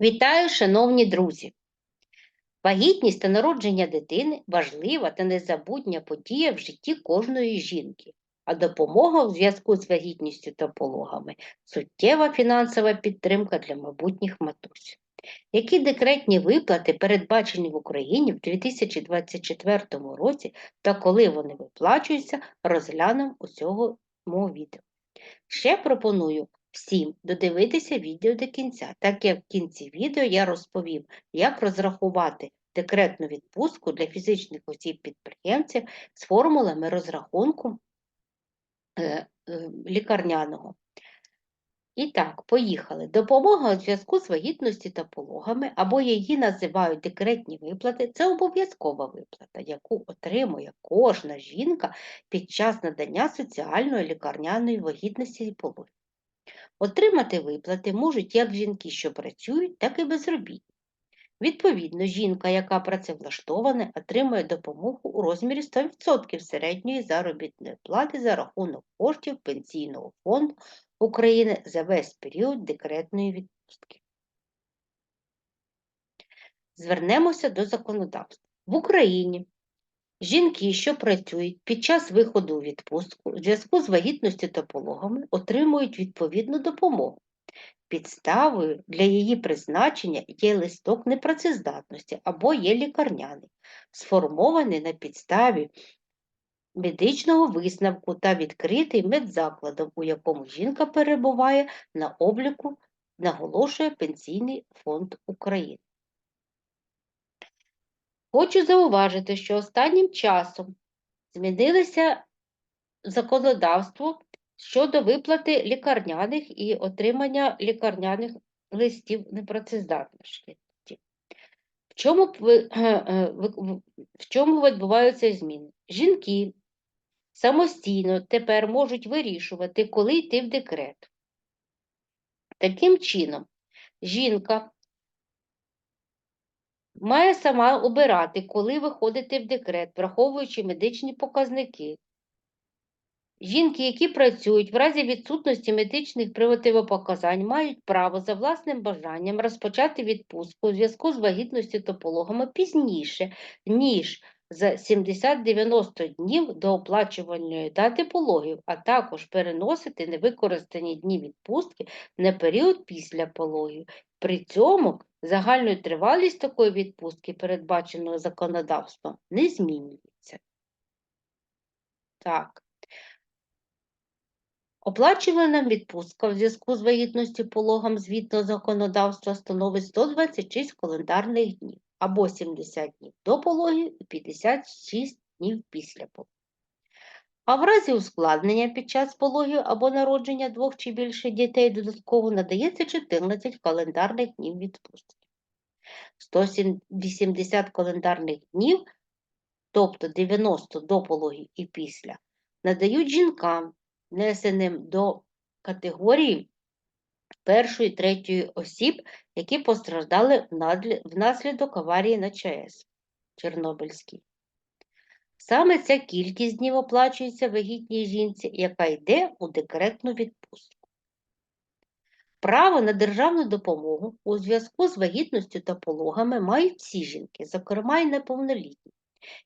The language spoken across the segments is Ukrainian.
Вітаю, шановні друзі! Вагітність та народження дитини важлива та незабутня подія в житті кожної жінки, а допомога у зв'язку з вагітністю та пологами суттєва фінансова підтримка для майбутніх матусь. Які декретні виплати передбачені в Україні в 2024 році та коли вони виплачуються, розглянемо у цьому відео. Ще пропоную всім додивитися відео до кінця, так як в кінці відео я розповім, як розрахувати декретну відпустку для фізичних осіб-підприємців з формулами розрахунку е, е, лікарняного. І так, поїхали. Допомога у зв'язку з вагітності та пологами, або її називають декретні виплати, це обов'язкова виплата, яку отримує кожна жінка під час надання соціальної лікарняної вагітності і пологів. Отримати виплати можуть як жінки, що працюють, так і безробітні. Відповідно, жінка, яка працевлаштована, отримує допомогу у розмірі 100% середньої заробітної плати за рахунок коштів Пенсійного фонду України за весь період декретної відпустки. Звернемося до законодавства. В Україні жінки, що працюють під час виходу у відпустку у зв'язку з вагітністю та пологами, отримують відповідну допомогу. Підставою для її призначення є листок непрацездатності або є лікарняний, сформований на підставі медичного висновку та відкритий медзакладом, у якому жінка перебуває на обліку, наголошує Пенсійний фонд України. Хочу зауважити, що останнім часом змінилося законодавство щодо виплати лікарняних і отримання лікарняних листів непрацездатності. В чому, в чому відбуваються зміни? Жінки самостійно тепер можуть вирішувати, коли йти в декрет. Таким чином, жінка має сама обирати, коли виходити в декрет, враховуючи медичні показники. Жінки, які працюють в разі відсутності медичних противопоказань, мають право за власним бажанням розпочати відпустку у зв'язку з вагітністю та пологами пізніше, ніж за 70-90 днів до оплачувальної дати пологів, а також переносити невикористані дні відпустки на період після пологів. При цьому загальну тривалість такої відпустки, передбаченої законодавством, не змінюється. Так. Оплачувана відпустка в зв'язку з вагітністю пологом згідно законодавства становить 126 календарних днів або 70 днів до пологів і 56 днів після пологів. А в разі ускладнення під час пологів або народження двох чи більше дітей додатково надається 14 календарних днів відпустки. 180 календарних днів, тобто 90 до пологів і після, надають жінкам, внесеним до категорії першої третьої осіб, які постраждали внаслідок аварії на ЧАЕС Чорнобильській. Саме ця кількість днів оплачується вагітній жінці, яка йде у декретну відпустку. Право на державну допомогу у зв'язку з вагітністю та пологами мають всі жінки, зокрема й неповнолітні,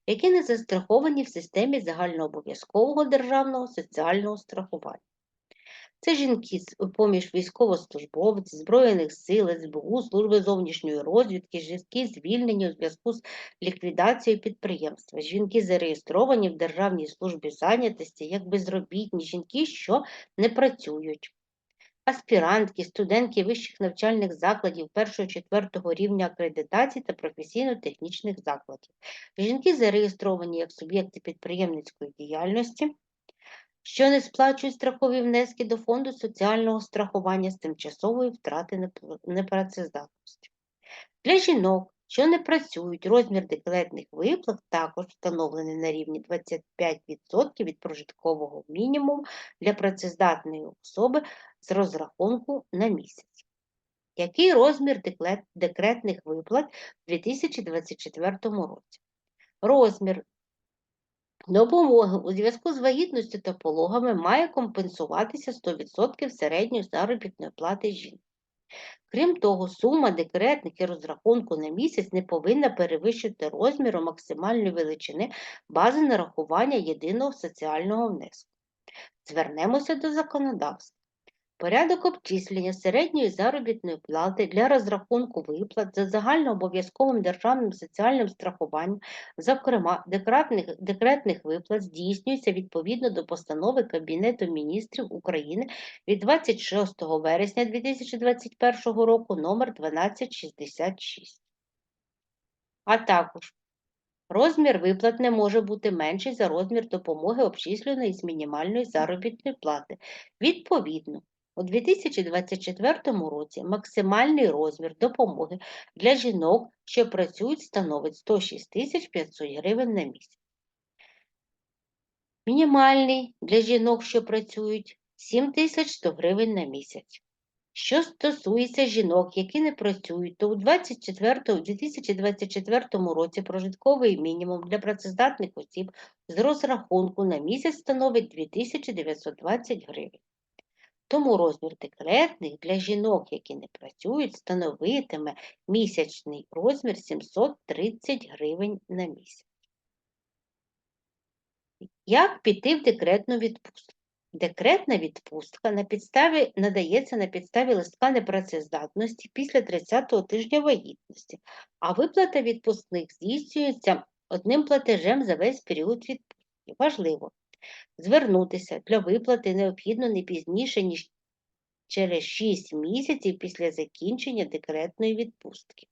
які не застраховані в системі загальнообов'язкового державного соціального страхування. Це жінки поміж військовослужбовців, Збройних сил, СБУ, служби зовнішньої розвідки, жінки звільнені у зв'язку з ліквідацією підприємства, жінки зареєстровані в Державній службі зайнятості як безробітні жінки, що не працюють. Аспірантки, студентки вищих навчальних закладів 1-4 рівня акредитації та професійно-технічних закладів. Жінки зареєстровані як суб'єкти підприємницької діяльності, що не сплачують страхові внески до Фонду соціального страхування з тимчасової втрати непрацездатності. Для жінок, що не працюють, розмір декретних виплат також встановлений на рівні 25% від прожиткового мінімуму для працездатної особи з розрахунку на місяць. Який розмір декретних виплат у 2024 році? Розмір Допомоги у зв'язку з вагітністю та пологами має компенсуватися 100% середньої заробітної плати жінки. Крім того, сума декретних і розрахунку на місяць не повинна перевищити розміру максимальної величини бази нарахування єдиного соціального внеску. Звернемося до законодавства. Порядок обчислення середньої заробітної плати для розрахунку виплат за загальнообов'язковим державним соціальним страхуванням, зокрема декретних, декретних виплат, здійснюється відповідно до постанови Кабінету міністрів України від 26 вересня 2021 року номер 1266. А також розмір виплат не може бути менший за розмір допомоги обчисленої з мінімальної заробітної плати. Відповідно, у 2024 році максимальний розмір допомоги для жінок, що працюють, становить 106 500 гривень на місяць. Мінімальний для жінок, що працюють, 7100 гривень на місяць. Що стосується жінок, які не працюють, то у 24, у 2024 році прожитковий мінімум для працездатних осіб з розрахунку на місяць становить 2920 гривень. Тому розмір декретних для жінок, які не працюють, становитиме місячний розмір 730 гривень на місяць. Як піти в декретну відпустку? Декретна відпустка на підставі, надається на підставі листка непрацездатності після 30-го тижня вагітності, а виплата відпускних здійснюється одним платежем за весь період відпустки. Важливо, Звернутися для виплати необхідно не пізніше, ніж через 6 місяців після закінчення декретної відпустки.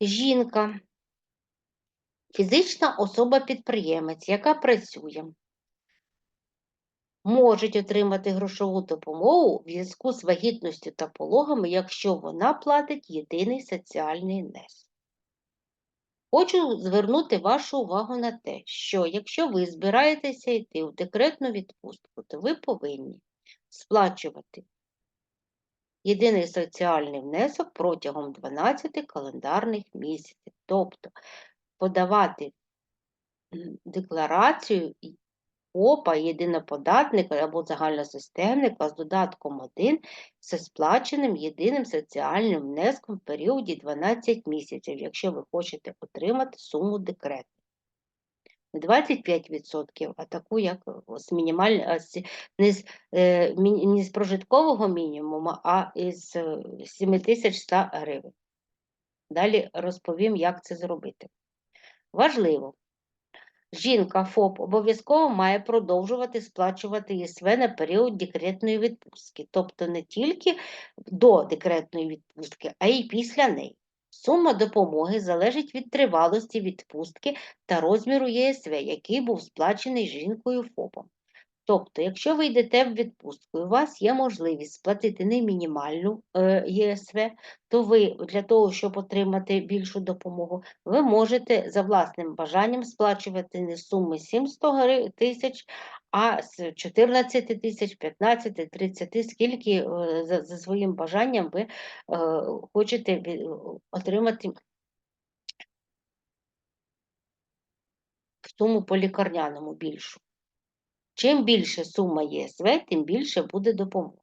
Жінка, фізична особа-підприємець, яка працює, можуть отримати грошову допомогу в зв'язку з вагітністю та пологами, якщо вона платить єдиний соціальний внесок. Хочу звернути вашу увагу на те, що якщо ви збираєтеся йти в декретну відпустку, то ви повинні сплачувати єдиний соціальний внесок протягом 12 календарних місяців, тобто подавати декларацію ФОПа, єдиноподатника або загальносистемника з додатком 1 зі сплаченим єдиним соціальним внеском в періоді 12 місяців, якщо ви хочете отримати суму декрету. 25%, а таку, як з мінімаль... не, з, е, не з прожиткового мінімуму, а із 7100 гривень. Далі розповім, як це зробити. Важливо, Жінка ФОП обов'язково має продовжувати сплачувати ЄСВ на період декретної відпустки, тобто не тільки до декретної відпустки, а й після неї. Сума допомоги залежить від тривалості відпустки та розміру ЄСВ, який був сплачений жінкою ФОПом. Тобто, якщо ви йдете в відпустку, і у вас є можливість сплатити не мінімальну е, ЄСВ, то ви для того, щоб отримати більшу допомогу, ви можете за власним бажанням сплачувати не суми 700 тисяч, а з 14 тисяч, 15, 30, скільки е, за, своїм бажанням ви е, хочете отримати суму по лікарняному більшу. Чим більше сума ЄСВ, тим більше буде допомога.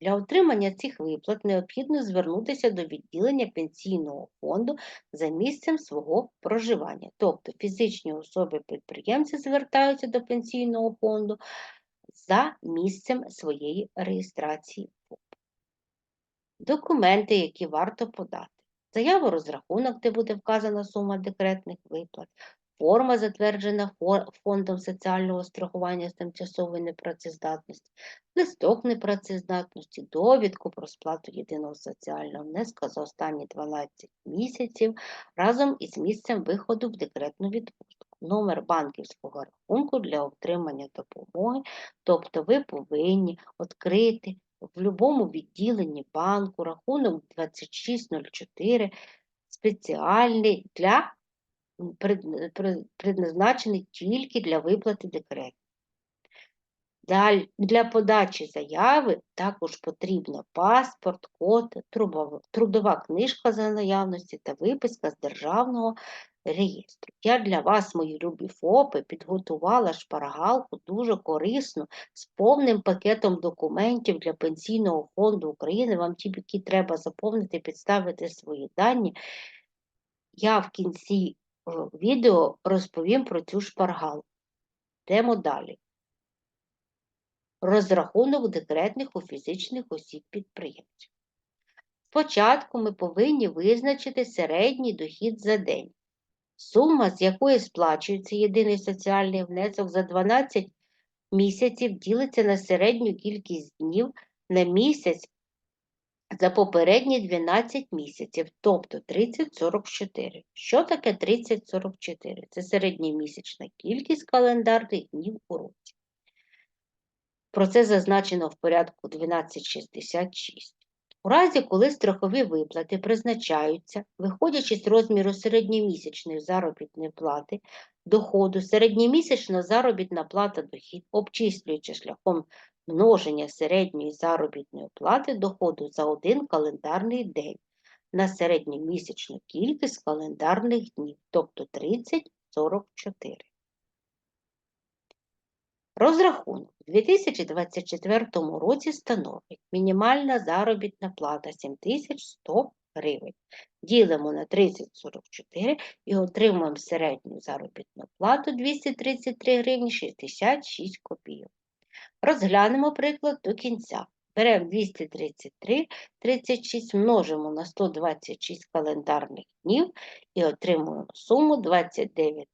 Для отримання цих виплат необхідно звернутися до відділення пенсійного фонду за місцем свого проживання. Тобто фізичні особи-підприємці звертаються до пенсійного фонду за місцем своєї реєстрації ФОП. Документи, які варто подати. Заяву розрахунок, де буде вказана сума декретних виплат, форма, затверджена Фондом соціального страхування з тимчасової непрацездатності, листок непрацездатності, довідку про сплату єдиного соціального внеску за останні 12 місяців разом із місцем виходу в декретну відпустку. Номер банківського рахунку для отримання допомоги, тобто ви повинні відкрити в будь-якому відділенні банку рахунок 2604 спеціальний для предназначений тільки для виплати декрету. Для подачі заяви також потрібно паспорт, код, трудова книжка за наявності та виписка з Державного реєстру. Я для вас, мої любі ФОПи, підготувала шпаргалку дуже корисну, з повним пакетом документів для Пенсійного фонду України. Вам тільки треба заповнити, підставити свої дані. Я в кінці відео розповім про цю шпаргалку. Йдемо далі. Розрахунок декретних у фізичних осіб підприємців. Спочатку ми повинні визначити середній дохід за день. Сума, з якої сплачується єдиний соціальний внесок за 12 місяців, ділиться на середню кількість днів на місяць за попередні 12 місяців, тобто 30-44. Що таке 30-44? Це середньомісячна кількість календарних днів у році. Про це зазначено в порядку 1266. У разі, коли страхові виплати призначаються, виходячи з розміру середньомісячної заробітної плати, доходу, середньомісячна заробітна плата дохід обчислюється шляхом множення середньої заробітної плати доходу за один календарний день на середньомісячну кількість календарних днів, тобто 30-44. Розрахунок у 2024 році становить мінімальна заробітна плата 7100 гривень. Ділимо на 30,44 і отримуємо середню заробітну плату 233 гривні 66 копійок. Розглянемо приклад до кінця. Беремо 233, 36 множимо на 126 календарних днів і отримуємо суму 29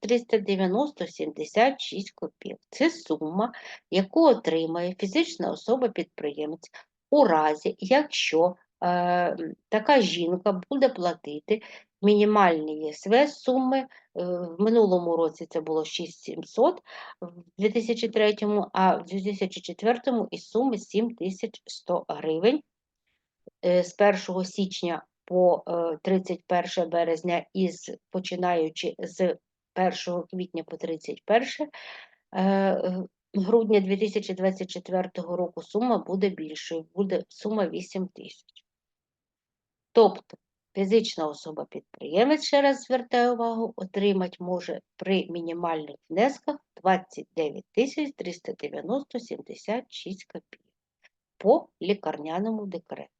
390 76 копійок. Це сума, яку отримає фізична особа-підприємець у разі, якщо е, така жінка буде платити мінімальні ЄСВ суми. Е, В минулому році це було 6700, в 2003, а в 2004 і суми 7100 гривень Е, з 1 січня по е, 31 березня із починаючи з 1 квітня по 31 е, грудня 2024 року сума буде більшою, буде сума 8 тисяч. Тобто фізична особа-підприємець, ще раз звертаю увагу, отримати може при мінімальних внесках 29 тисяч 390 76 копійок по лікарняному декрету.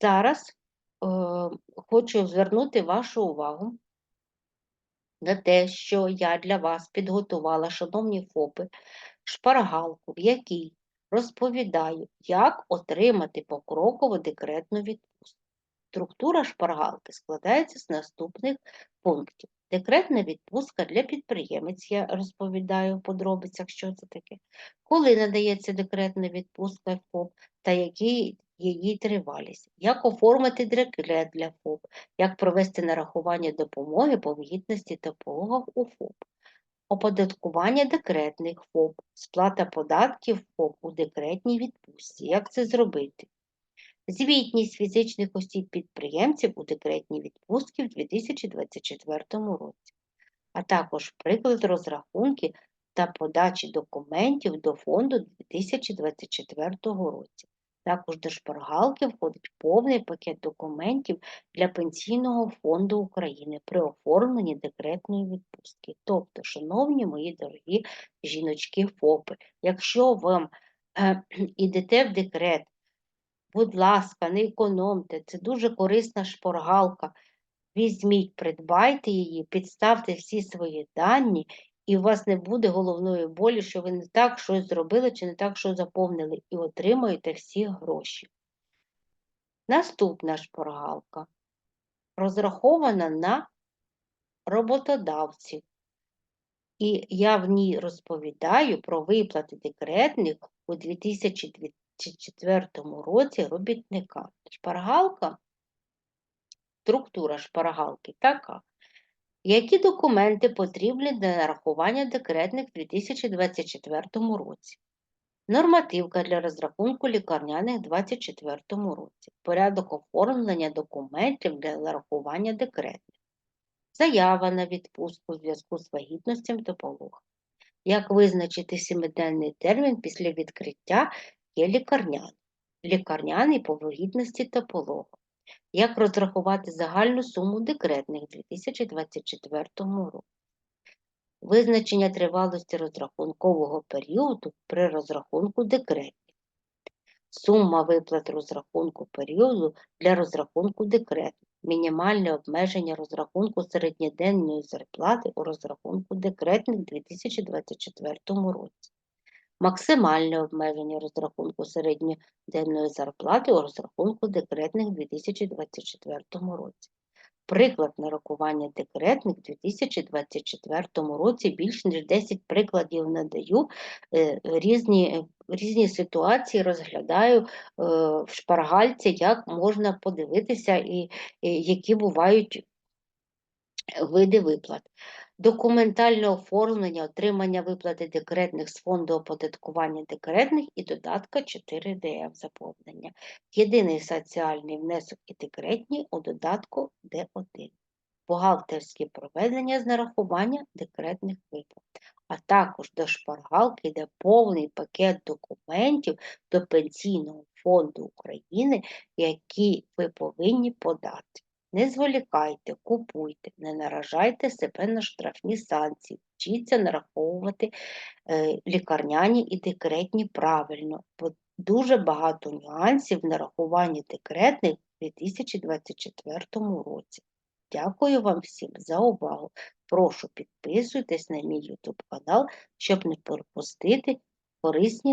Зараз е, хочу звернути вашу увагу на те, що я для вас підготувала, шановні ФОПи, шпаргалку, в якій розповідаю, як отримати покрокову декретну відпустку. Структура шпаргалки складається з наступних пунктів. Декретна відпустка для підприємець, я розповідаю в подробицях, що це таке, коли надається декретна відпустка ФОП та які її тривалість, як оформити декрет для ФОП, як провести нарахування допомоги по вагітності та пологах у ФОП, оподаткування декретних ФОП, сплата податків ФОП у декретній відпустці. Як це зробити? Звітність фізичних осіб-підприємців у декретній відпустці в 2024 році, а також приклад розрахунки та подачі документів до фонду 2024 році. Також до шпаргалки входить повний пакет документів для Пенсійного фонду України при оформленні декретної відпустки. Тобто, шановні мої дорогі жіночки ФОПи, якщо вам е, ідете в декрет, будь ласка, не економте, це дуже корисна шпаргалка. Візьміть, придбайте її, підставте всі свої дані, і у вас не буде головної болі, що ви не так щось зробили чи не так що заповнили, і отримуєте всі гроші. Наступна шпаргалка розрахована на роботодавців. І я в ній розповідаю про виплати декретних у 2024 році робітникам. Шпаргалка, структура шпаргалки така. Які документи потрібні для нарахування декретних в 2024 році? Нормативка для розрахунку лікарняних в 2024 році. Порядок оформлення документів для нарахування декретних. Заява на відпустку у зв'язку з вагітностям та пологом. Як визначити сімиденний термін після відкриття є лікарняний. Лікарняний по вагітності та пологу. Як розрахувати загальну суму декретних 2024 році? Визначення тривалості розрахункового періоду при розрахунку декретів. Сума виплат розрахунку періоду для розрахунку декрету. Мінімальне обмеження розрахунку середньоденної зарплати у розрахунку декретних у 2024 році. Максимальне обмеження розрахунку середньоденної зарплати у розрахунку декретних у 2024 році. Приклад нарахування декретних у 2024 році більш ніж 10 прикладів надаю, е, різні, різні ситуації розглядаю е, в шпаргальці, як можна подивитися і які бувають види виплат. Документальне оформлення отримання виплати декретних з фонду оподаткування декретних і додатка 4 ДФ заповнення. Єдиний соціальний внесок і декретні у додатку Д1. Бухгалтерські проведення з нарахування декретних виплат. А також до шпаргалки йде повний пакет документів до Пенсійного фонду України, які ви повинні подати. Не зволікайте, купуйте, не наражайте себе на штрафні санкції, вчіться нараховувати е, лікарняні і декретні правильно, бо дуже багато нюансів в нарахуванні декретних у 2024 році. Дякую вам всім за увагу. Прошу підписуйтесь на мій YouTube канал, щоб не пропустити корисні